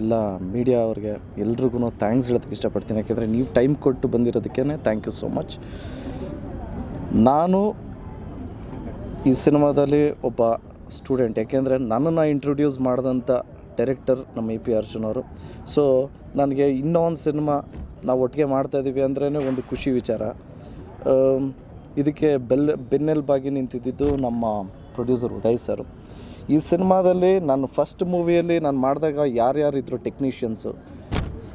ಎಲ್ಲ ಮೀಡಿಯಾ ಅವ್ರಿಗೆ ಎಲ್ರಿಗೂ ಥ್ಯಾಂಕ್ಸ್ ಹೇಳೋದಕ್ಕೆ ಇಷ್ಟಪಡ್ತೀನಿ. ಯಾಕೆಂದರೆ ನೀವು ಟೈಮ್ ಕೊಟ್ಟು ಬಂದಿರೋದಕ್ಕೇ ಥ್ಯಾಂಕ್ ಯು ಸೋ ಮಚ್ ನಾನು ಈ ಸಿನಿಮಾದಲ್ಲಿ ಒಬ್ಬ ಸ್ಟೂಡೆಂಟ್ ಯಾಕೆಂದರೆ ನನ್ನನ್ನು ಇಂಟ್ರೊಡ್ಯೂಸ್ ಮಾಡಿದಂಥ ಡೈರೆಕ್ಟರ್ ನಮ್ಮ ಎ ಪಿ ಅರ್ಜುನ್ ಅವರು. ಸೊ ನನಗೆ ಇನ್ನೂ ಒಂದು ಸಿನಿಮಾ ನಾವು ಒಟ್ಟಿಗೆ ಮಾಡ್ತಾಯಿದ್ದೀವಿ ಅಂದ್ರೇ ಒಂದು ಖುಷಿ ವಿಚಾರ. ಇದಕ್ಕೆ ಬೆಲ್ ಬೆನ್ನೆಲುಬಾಗಿ ನಿಂತಿದ್ದು ನಮ್ಮ ಪ್ರೊಡ್ಯೂಸರ್ ಉದಯ್ ಸರ್. ಈ ಸಿನಿಮಾದಲ್ಲಿ ನಾನು ಫಸ್ಟ್ ಮೂವಿಯಲ್ಲಿ ನಾನು ಮಾಡಿದಾಗ ಯಾರ್ಯಾರಿದ್ರು technicians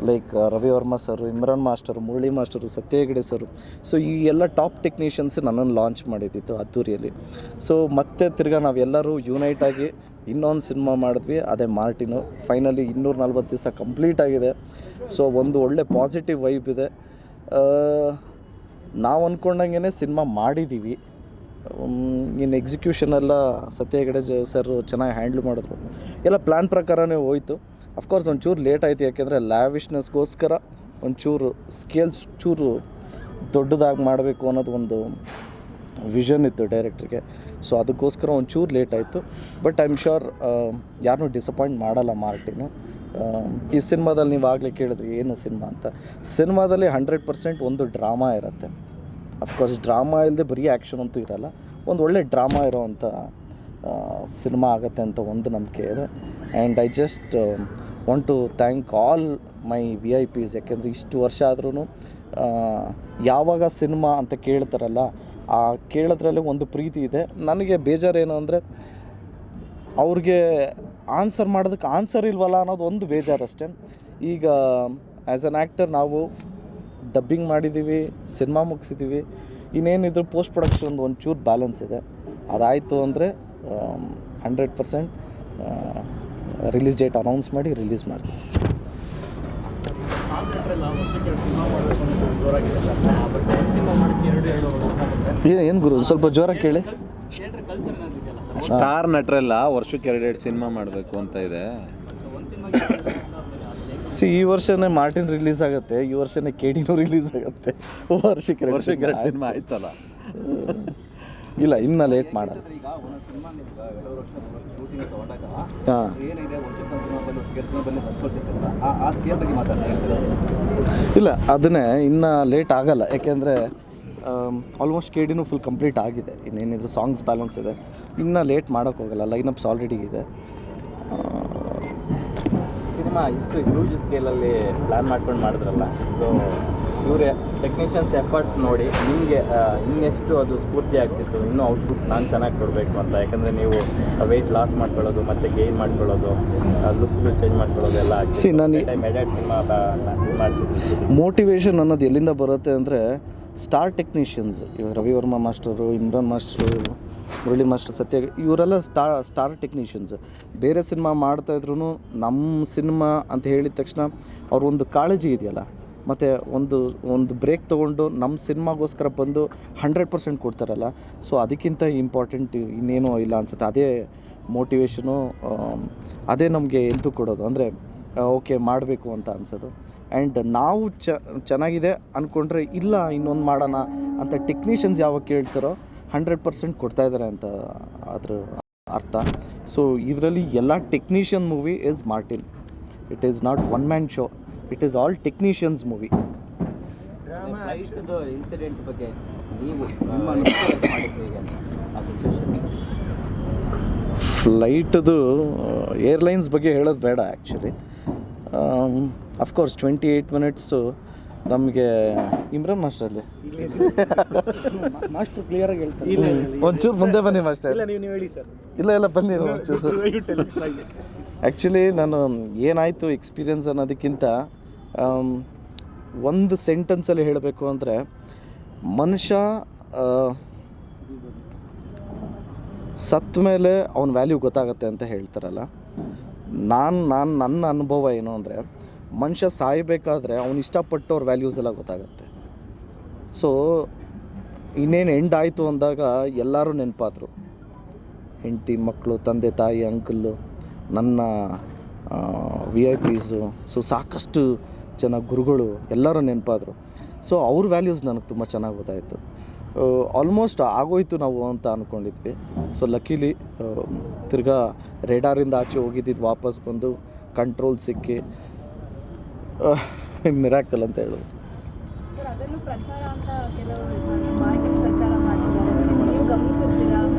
like Ravi Varma sir Imran master Murali master Satya sir so ಈ ಎಲ್ಲ ಟಾಪ್ ಟೆಕ್ನಿಷಿಯನ್ಸ್ ನನ್ನನ್ನು ಲಾಂಚ್ ಮಾಡಿದ್ದಿತ್ತು ಅದ್ದೂರಿಯಲ್ಲಿ. ಸೊ ಮತ್ತೆ ತಿರ್ಗಾ ನಾವೆಲ್ಲರೂ ಯುನೈಟ್ ಆಗಿ ಇನ್ನೊಂದು ಸಿನಿಮಾ ಮಾಡಿದ್ವಿ ಅದೇ ಮಾರ್ಟಿನು. ಫೈನಲಿ ಇನ್ನೂರ ನಲ್ವತ್ತು ದಿವಸ ಕಂಪ್ಲೀಟ್ ಆಗಿದೆ. ಸೊ ಒಂದು ಒಳ್ಳೆ ಪಾಸಿಟಿವ್ ವೈಬ್ ಇದೆ. ಆ, ನಾವು ಅಂದ್ಕೊಂಡಂಗೆ ಸಿನಿಮಾ ಮಾಡಿದ್ದೀವಿ ಇನ್ನು ಎಕ್ಸಿಕ್ಯೂಷನ್ ಎಲ್ಲ ಸತ್ಯ ಜ ಸರ್ ಚೆನ್ನಾಗಿ ಹ್ಯಾಂಡ್ಲ್ ಮಾಡಿದ್ರು. ಎಲ್ಲ ಪ್ಲ್ಯಾನ್ ಪ್ರಕಾರನೇ ಹೋಯಿತು. ಅಫ್ಕೋರ್ಸ್ ಒಂಚೂರು ಲೇಟ್ ಆಯಿತು, ಯಾಕೆಂದರೆ ಲ್ಯಾವಿಶ್ನೆಸ್ಗೋಸ್ಕರ ಒಂಚೂರು ಸ್ಕೇಲ್ಸ್ ಚೂರು ದೊಡ್ಡದಾಗಿ ಮಾಡಬೇಕು ಅನ್ನೋದು ಒಂದು ವಿಷನ್ ಇತ್ತು ಡೈರೆಕ್ಟ್ರಿಗೆ ಸೊ ಅದಕ್ಕೋಸ್ಕರ ಒಂಚೂರು ಲೇಟ್ ಆಯಿತು. ಬಟ್ ಐ ಆಮ್ ಶ್ಯೂರ್ ಯಾರನ್ನೂ ಡಿಸಪಾಯಿಂಟ್ ಮಾಡಲ್ಲ ಮಾರ್ಟಿನ. ಈ ಸಿನಿಮಾದಲ್ಲಿ ನೀವು ಆಗಲೇ ಕೇಳಿದ್ರಿ, ಏನು ಸಿನಿಮಾ ಅಂತ. ಸಿನಿಮಾದಲ್ಲಿ ಹಂಡ್ರೆಡ್ ಪರ್ಸೆಂಟ್ ಒಂದು ಡ್ರಾಮಾ ಇರುತ್ತೆ. ಅಫ್ಕೋರ್ಸ್ ಡ್ರಾಮಾ ಇಲ್ಲದೆ ಬರೀ ಆ್ಯಕ್ಷನ್ ಅಂತೂ ಇರಲ್ಲ. ಒಂದು ಒಳ್ಳೆ ಡ್ರಾಮಾ ಇರೋವಂಥ ಸಿನಿಮಾ ಆಗುತ್ತೆ ಅಂತ ಒಂದು ನಂಬಿಕೆ ಇದೆ. And I just want to thank all my V I Ps ಯಾಕೆಂದರೆ ಇಷ್ಟು ವರ್ಷ ಆದ್ರೂ ಯಾವಾಗ ಸಿನಿಮಾ ಅಂತ ಕೇಳ್ತಾರಲ್ಲ, ಆ ಕೇಳೋದ್ರಲ್ಲಿ ಒಂದು ಪ್ರೀತಿ ಇದೆ. ನನಗೆ ಬೇಜಾರೇನು ಅಂದರೆ, ಅವ್ರಿಗೆ ಆನ್ಸರ್ ಮಾಡೋದಕ್ಕೆ ಆನ್ಸರ್ ಇಲ್ವಲ್ಲ ಅನ್ನೋದು ಒಂದು ಬೇಜಾರಷ್ಟೇ ಈಗ ಆ್ಯಸ್ ಅನ್ ಆ್ಯಕ್ಟರ್ ನಾವು ಡಬ್ಬಿಂಗ್ ಮಾಡಿದ್ದೀವಿ ಸಿನಿಮಾ ಮುಗಿಸಿದ್ದೀವಿ ಇನ್ನೇನಿದ್ರು ಪೋಸ್ಟ್ ಪ್ರೊಡಕ್ಷನ್ ಒಂಚೂರು ಬ್ಯಾಲೆನ್ಸ್ ಇದೆ. ಅದಾಯಿತು ಅಂದರೆ hundred percent release date announce ಮಾಡಿ ರಿಲೀಸ್ ಮಾಡ್ತೀವಿ. ಏನು ಏನು ಗುರು ಸ್ವಲ್ಪ ಜೋರಾಗಿ ಕೇಳಿ. ಸ್ಟಾರ್ ನಟರೆಲ್ಲ ವರ್ಷಕ್ಕೆ ಎರಡೆರಡು ಸಿನಿಮಾ ಮಾಡಬೇಕು ಅಂತ ಇದೆ. ಸಿ ಈ ವರ್ಷನೇ ಮಾರ್ಟಿನ್ ರಿಲೀಸ್ ಆಗುತ್ತೆ ಈ ವರ್ಷನೇ ಕೆಡಿನೂ ರಿಲೀಸ್ ಆಗುತ್ತೆ. ವರ್ಷಕ್ಕೆ ಎರಡು ವರ್ಷಕ್ಕೆ ಎರಡು ಸಿನಿಮಾ ಆಯ್ತಲ್ಲ? ಇಲ್ಲ ಇನ್ನ ಲೇಟ್ ಮಾತಾಡ್ತಾ ಇಲ್ಲ ಅದನ್ನೇ ಇನ್ನ ಲೇಟ್ ಆಗಲ್ಲ. ಯಾಕೆಂದರೆ ಆಲ್ಮೋಸ್ಟ್ ಕೇಡಿನು ಡಿನೂ ಫುಲ್ ಕಂಪ್ಲೀಟ್ ಆಗಿದೆ. ಇನ್ನೇನಿದ್ರು ಸಾಂಗ್ಸ್ ಬ್ಯಾಲೆನ್ಸ್ ಇದೆ. ಇನ್ನು ಲೇಟ್ ಮಾಡೋಕ್ಕೋಗಲ್ಲ ಲೈನ್ ಲೈನಪ್ಸ್ ಆಲ್ರೆಡಿ ಇದೆ. ಇಷ್ಟು ಹ್ಯೂಜ್ ಸ್ಕೇಲಲ್ಲಿ ಪ್ಲ್ಯಾನ್ ಮಾಡ್ಕೊಂಡು ಮಾಡಿದ್ರಲ್ಲ. ಸೊ ಇವರೇ ಟೆಕ್ನಿಷಿಯನ್ಸ್ ಎಫರ್ಟ್ಸ್ ನೋಡಿ ನಿಮಗೆ ಇನ್ನೆಷ್ಟು ಅದು ಸ್ಫೂರ್ತಿ ಆಗ್ತಿತ್ತು ಇನ್ನೂ ಔಟ್ಪುಟ್ ನಾನು ಚೆನ್ನಾಗಿ ಕೊಡಬೇಕು ಅಂತ. ಯಾಕಂದರೆ ನೀವು ವೆಯ್ಟ್ ಲಾಸ್ ಮಾಡ್ಕೊಳ್ಳೋದು ಮತ್ತು ಗೇನ್ ಮಾಡ್ಕೊಳ್ಳೋದು ಲುಕ್ಗಳು ಚೇಂಜ್ ಮಾಡ್ಕೊಳ್ಳೋದು ಎಲ್ಲ ಸಿ ನಾನು- ಮೋಟಿವೇಶನ್ ಅನ್ನೋದು ಎಲ್ಲಿಂದ ಬರುತ್ತೆ ಅಂದರೆ ಸ್ಟಾರ್ ಟೆಕ್ನಿಷಿಯನ್ಸ್ ಇವಾಗ Ravivarma master Imran master Murali master Satya, ಇವರೆಲ್ಲ ಸ್ಟಾರ್ ಸ್ಟಾರ್ ಟೆಕ್ನಿಷಿಯನ್ಸ್ ಬೇರೆ ಸಿನಿಮಾ ಮಾಡ್ತಾಯಿದ್ರು ನಮ್ಮ ಸಿನಿಮಾ ಅಂತ ಹೇಳಿದ ತಕ್ಷಣ ಅವ್ರ ಒಂದು ಕಾಳಜಿ ಇದೆಯಲ್ಲ, ಮತ್ತು ಒಂದು ಒಂದು ಬ್ರೇಕ್ ತೊಗೊಂಡು ನಮ್ಮ ಸಿನಿಮಾಗೋಸ್ಕರ ಬಂದು ಹಂಡ್ರೆಡ್ ಪರ್ಸೆಂಟ್ ಕೊಡ್ತಾರಲ್ಲ. ಸೊ ಅದಕ್ಕಿಂತ ಇಂಪಾರ್ಟೆಂಟ್ ಇನ್ನೇನೂ ಇಲ್ಲ ಅನ್ಸುತ್ತೆ. ಅದೇ ಮೋಟಿವೇಶನು ಅದೇ ನಮಗೆ ಎಂತೂ ಕೊಡೋದು. ಅಂದರೆ, ಓಕೆ, ಮಾಡಬೇಕು ಅಂತ ಅನ್ಸೋದು. ಆ್ಯಂಡ್ ನಾವು ಚೆನ್ನಾಗಿದೆ ಅಂದ್ಕೊಂಡ್ರೆ ಇಲ್ಲ ಇನ್ನೊಂದು ಮಾಡೋಣ ಅಂತ ಟೆಕ್ನಿಷಿಯನ್ಸ್ ಯಾವಾಗ ಕೇಳ್ತಾರೋ ಹಂಡ್ರೆಡ್ ಪರ್ಸೆಂಟ್ ಕೊಡ್ತಾ ಇದ್ದಾರೆ ಅಂತ ಅದ್ರ ಅರ್ಥ. ಸೊ ಇದರಲ್ಲಿ ಎಲ್ಲ technician movie is Martin it is not one man show it is all technicians movie incident ಬಗ್ಗೆ ನೀವು ಫ್ಲೈಟದು ಏರ್ಲೈನ್ಸ್ ಬಗ್ಗೆ ಹೇಳೋದು ಬೇಡ actually of course twenty eight minutes ನಮಗೆ ಇಮ್ರಾನ್ ಮಾಸ್ಟರಲ್ಲಿ ಮಾಸ್ಟರ್ ಕ್ಲಿಯರ್ ಆಗಿ ಹೇಳ್ತಾರೆ. ಒಂಚೂರು ಮುಂದೆ ಬನ್ನಿ ಮಾಸ್ಟರ್. ನೀವು ನೀವು ಹೇಳಿ ಸರ್. ಇಲ್ಲ ಇಲ್ಲ ಬನ್ನಿ ಒಂಚೂರು. ಆ್ಯಕ್ಚುಲಿ ನಾನು ಏನಾಯಿತು ಎಕ್ಸ್ಪೀರಿಯನ್ಸ್ ಅನ್ನೋದಕ್ಕಿಂತ ಒಂದು ಸೆಂಟೆನ್ಸಲ್ಲಿ ಹೇಳಬೇಕು ಅಂದರೆ ಮನುಷ್ಯ ಸತ್ತ ಮೇಲೆ ಅವನ ವ್ಯಾಲ್ಯೂ ಗೊತ್ತಾಗತ್ತೆ ಅಂತ ಹೇಳ್ತಾರಲ್ಲ. ನಾನು ನಾನು ನನ್ನ ಅನುಭವ ಏನು ಅಂದರೆ ಮನುಷ್ಯ ಸಾಯಬೇಕಾದ್ರೆ ಅವ್ನು ಇಷ್ಟಪಟ್ಟವ್ರ ವ್ಯಾಲ್ಯೂಸ್ ಎಲ್ಲ ಗೊತ್ತಾಗುತ್ತೆ. ಸೊ ಇನ್ನೇನು ಎಂಡ್ ಆಯಿತು ಅಂದಾಗ ಎಲ್ಲರೂ ನೆನಪಾದರು. ಹೆಂಡತಿ ಮಕ್ಕಳು ತಂದೆ, ತಾಯಿ ಅಂಕಲ್ಲು ನನ್ನ ವಿ ಐ ಪಿಸು ಸೊ ಸಾಕಷ್ಟು ಜನ ಗುರುಗಳು ಎಲ್ಲರೂ ನೆನಪಾದರು. ಸೊ ಅವ್ರ ವ್ಯಾಲ್ಯೂಸ್ ನನಗೆ ತುಂಬ ಚೆನ್ನಾಗಿ ಗೊತ್ತಾಯಿತು. ಆಲ್ಮೋಸ್ಟ್ ಆಗೋಯ್ತು ನಾವು ಅಂತ ಅಂದ್ಕೊಂಡಿದ್ವಿ ಸೊ ಲಕ್ಕೀಲಿ ತಿರ್ಗಾ ರೇಡಾರಿಂದ ಆಚೆ ಹೋಗಿದ್ದಿದ್ದು ವಾಪಸ್ ಬಂದು ಕಂಟ್ರೋಲ್ ಸಿಕ್ಕಿ. ಮಿರಾಕಲ್ ಅಂತ ಹೇಳೋದು.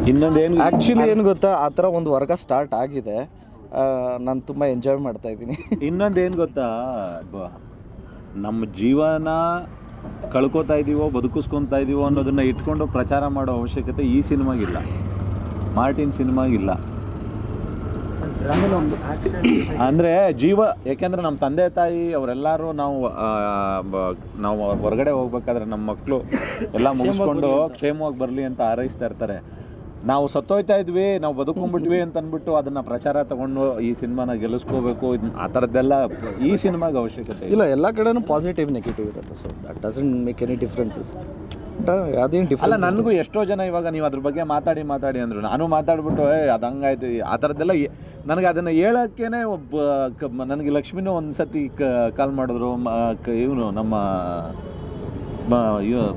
ಇನ್ನೊಂದು ಏನು ಇನ್ನೊಂದೇನು ಆ್ಯಕ್ಚುಲಿ ಏನು ಗೊತ್ತಾ ಆ ಥರ ಒಂದು ವರ್ಗ ಸ್ಟಾರ್ಟ್ ಆಗಿದೆ. ನಾನು ತುಂಬ ಎಂಜಾಯ್ ಮಾಡ್ತಾ ಇದ್ದೀನಿ. ಏನು ಗೊತ್ತಾ ಬ- ನಮ್ಮ ಜೀವನ ಕಳ್ಕೊತಾ ಇದ್ದೀವೋ ಬದುಕಿಸ್ಕೊತಾ ಇದ್ದೀವೋ ಅನ್ನೋದನ್ನ ಇಟ್ಕೊಂಡು ಪ್ರಚಾರ ಮಾಡೋ ಅವಶ್ಯಕತೆ ಈ ಸಿನಿಮಾಗಿಲ್ಲ. ಮಾರ್ಟಿನ್ ಸಿನಿಮಾಗಿಲ್ಲ. ಅಂದರೆ ಜೀವ ಯಾಕೆಂದ್ರೆ ನಮ್ಮ ತಂದೆ ತಾಯಿ ಅವರೆಲ್ಲರೂ ನಾವು ನಾವು ಹೊರಗಡೆ ಹೋಗ್ಬೇಕಾದ್ರೆ ನಮ್ಮ ಮಕ್ಕಳು ಎಲ್ಲ ಮುಗಿಸ್ಕೊಂಡು ಕ್ಷೇಮವಾಗಿ ಬರಲಿ ಅಂತ ಆರೈಸ್ತಾ ಇರ್ತಾರೆ. ನಾವು ಸತ್ತೋಯ್ತಾ ಇದ್ವಿ ನಾವು ಬದುಕೊಂಡ್ಬಿಟ್ವಿ ಅಂತ ಅಂದ್ಬಿಟ್ಟು ಅದನ್ನ ಪ್ರಚಾರ ತಗೊಂಡು ಈ ಸಿನಿಮಾನ ಗೆಲ್ಲಿಸ್ಕೋಬೇಕು. ಆ ಥರದ್ದೆಲ್ಲ ಈ ಸಿನಿಮಾಗೆ ಅವಶ್ಯಕತೆ ಇಲ್ಲ. ಎಲ್ಲ ಕಡೆನೂ ಪಾಸಿಟಿವ್ ನೆಗೆಟಿವ್ ಇರುತ್ತೆ. So that doesn't make any differences ಅದೇನು ಅಲ್ಲ ಡಿಫ್ರೆನ್ಸ್ ನನಗೂ ಎಷ್ಟೋ ಜನ ಇವಾಗ ನೀವು ಅದ್ರ ಬಗ್ಗೆ ಮಾತಾಡಿ ಮಾತಾಡಿ ಅಂದ್ರು. ನಾನು ಮಾತಾಡ್ಬಿಟ್ಟು ಏ ಅದು ಹಂಗಾಯ್ತು. ಆ ಥರದ್ದೆಲ್ಲ ನನಗೆ ಅದನ್ನು ಹೇಳೋಕ್ಕೇನೆ ಒಬ್ಬ ಕ- ಮ- ನನಗೆ ಲಕ್ಷ್ಮಿನೂ ಒಂದು ಸತಿ ಕಾಲ್ ಮಾಡಿದ್ರು. ಇವನು ನಮ್ಮ ಮ- ಇವ-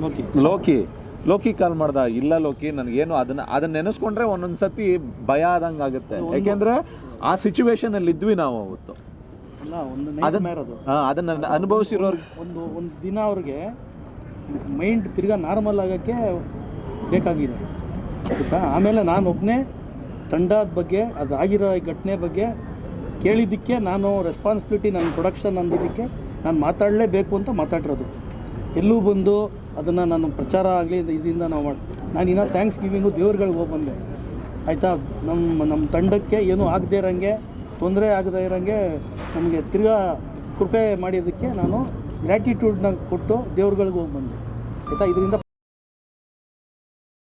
ಲೋಕಿ. ಲೋಕಿ. ಕಾಲ್ ಮಾಡ್ದ. ಇಲ್ಲ ಲೋಕಿ ನನಗೇನು ಅದನ್ನ ಅದನ್ನ ನೆನೆಸ್ಕೊಂಡ್ರೆ ಒಂದೊಂದು ಸತಿ ಭಯ ಆದಂಗೆ ಆಗುತ್ತೆ. ಯಾಕೆಂದ್ರೆ ಆ ಸಿಚುವೇಶನ್ ಅಲ್ಲಿ ಇದ್ವಿ ನಾವು ಅವತ್ತು. ಅಲ್ಲ ಒಂದು ಅದನ್ನ ಅದನ್ನ ಅನುಭವಿಸಿರೋರು ಒಂದು ಒಂದು ದಿನ ಅವ್ರಿಗೆ ಮೈಂಡ್ ತಿರ್ಗಾ ನಾರ್ಮಲ್ ಆಗೋಕ್ಕೆ ಬೇಕಾಗಿದೆ. ಆಯಿತಾ ಆಮೇಲೆ ನಾನು ಒಬ್ಬನೇ ತಂಡದ ಬಗ್ಗೆ, ಅದು ಈ ಘಟನೆ ಬಗ್ಗೆ ಕೇಳಿದ್ದಕ್ಕೆ ನಾನು ರೆಸ್ಪಾನ್ಸಿಬಿಲಿಟಿ ನನ್ನ ಪ್ರೊಡಕ್ಷನ್ ಅಂದಿದ್ದಕ್ಕೆ ನಾನು ಮಾತಾಡಲೇಬೇಕು ಅಂತ ಮಾತಾಡಿರೋದು. ಎಲ್ಲೂ ಬಂದು ಅದನ್ನು ನಾನು ಪ್ರಚಾರ ಆಗಲಿ ಇದರಿಂದ ನಾವು ಮಾಡಿ, ನಾನು ಇನ್ನೂ ಥ್ಯಾಂಕ್ಸ್ ಗಿವಿಂಗು ದೇವ್ರುಗಳಿಗೆ ಹೋಗಿ ಬಂದೆ. ಆಯಿತಾ? ನಮ್ಮ ನಮ್ಮ ತಂಡಕ್ಕೆ ಏನೂ ಆಗದೇ ಇರೋಂಗೆ, ತೊಂದರೆ ಆಗದೇ ಇರೋಂಗೆ ನಮಗೆ ತಿರ್ಗಾ ಕೃಪೆ ಮಾಡಿದ್ದಕ್ಕೆ ನಾನು ಗ್ರ್ಯಾಟಿಟ್ಯೂಡ್ನ ಕೊಟ್ಟು ದೇವ್ರುಗಳಿಗೆ ಹೋಗಿ ಬಂದೆ. ಆಯಿತಾ? ಇದರಿಂದ